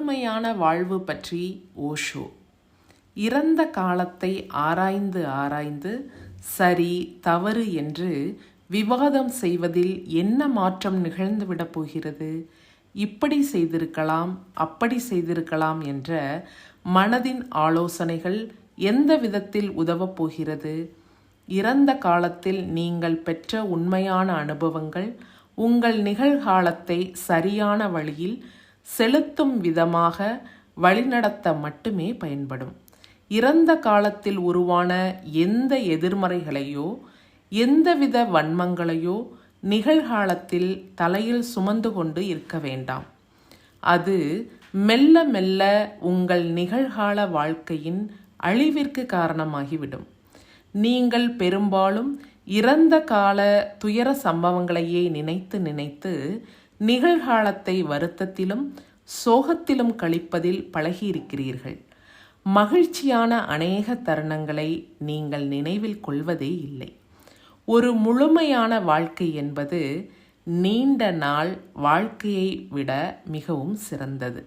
முழுமையான வாழ்வு பற்றி ஓஷோ. இறந்த காலத்தை ஆராய்ந்து ஆராய்ந்து சரி தவறு என்று விவாதம் செய்வதில் என்ன மாற்றம் நிகழ்ந்துவிடப் போகிறது? இப்படி செய்திருக்கலாம் அப்படி செய்திருக்கலாம் என்ற மனதின் ஆலோசனைகள் எந்த விதத்தில் உதவப் போகிறது? இறந்த காலத்தில் நீங்கள் பெற்ற உண்மையான அனுபவங்கள் உங்கள் நிகழ்காலத்தை சரியான வழியில் செலுத்தும் விதமாக வழிநடத்த மட்டுமே பயன்படும். இறந்த காலத்தில் உருவான எந்த எதிர்மறைகளையோ எந்தவித வன்மங்களையோ நிகழ்காலத்தில் தலையில் சுமந்து கொண்டு இருக்க வேண்டாம். அது மெல்ல மெல்ல உங்கள் நிகழ்கால வாழ்க்கையின் அழிவிற்கு காரணமாகிவிடும். நீங்கள் பெரும்பாலும் இறந்த கால துயர சம்பவங்களையே நினைத்து நினைத்து நிகழ்காலத்தை வருத்தத்திலும் சோகத்திலும் கழிப்பதில் பழகியிருக்கிறீர்கள். மகிழ்ச்சியான அநேக தருணங்களை நீங்கள் நினைவில் கொள்வதே இல்லை. ஒரு முழுமையான வாழ்க்கை என்பது நீண்ட நாள் வாழ்க்கையை விட மிகவும் சிறந்தது.